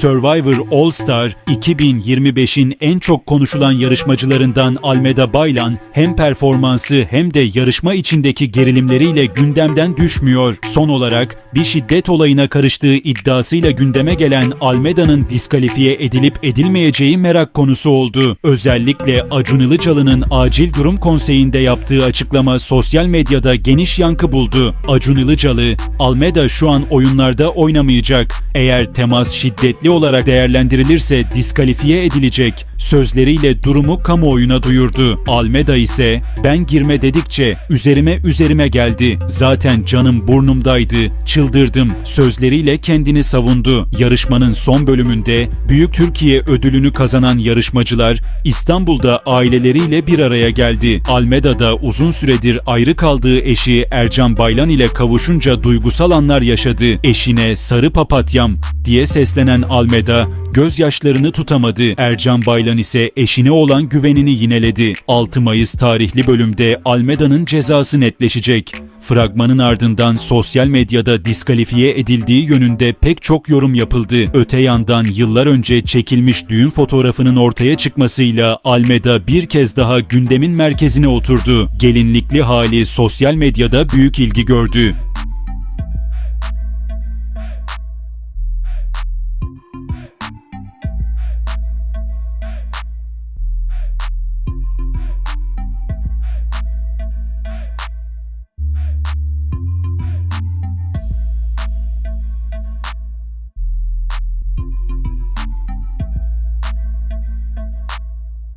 Survivor All Star 2025'in en çok konuşulan yarışmacılarından Almeda Baylan hem performansı hem de yarışma içindeki gerilimleriyle gündemden düşmüyor. Son olarak bir şiddet olayına karıştığı iddiasıyla gündeme gelen Almeda'nın diskalifiye edilip edilmeyeceği merak konusu oldu. Özellikle Acun Ilıcalı'nın acil durum konseyinde yaptığı açıklama sosyal medyada geniş yankı buldu. Acun Ilıcalı, Almeda şu an oyunlarda oynamayacak. Eğer temas şiddetli olarak değerlendirilirse diskalifiye edilecek. Sözleriyle durumu kamuoyuna duyurdu. Almeda ise ben girme dedikçe üzerime üzerime geldi. Zaten canım burnumdaydı. Çıldırdım. Sözleriyle kendini savundu. Yarışmanın son bölümünde Büyük Türkiye ödülünü kazanan yarışmacılar İstanbul'da aileleriyle bir araya geldi. Almeda'da uzun süredir ayrı kaldığı eşi Ercan Baylan ile kavuşunca duygusal anlar yaşadı. Eşine sarı papatyam diye seslenen Almeda gözyaşlarını tutamadı. Ercan Baylan ise eşine olan güvenini yineledi. 6 Mayıs tarihli bölümde Almeda'nın cezası netleşecek. Fragmanın ardından sosyal medyada diskalifiye edildiği yönünde pek çok yorum yapıldı. Öte yandan yıllar önce çekilmiş düğün fotoğrafının ortaya çıkmasıyla Almeda bir kez daha gündemin merkezine oturdu. Gelinlikli hali sosyal medyada büyük ilgi gördü.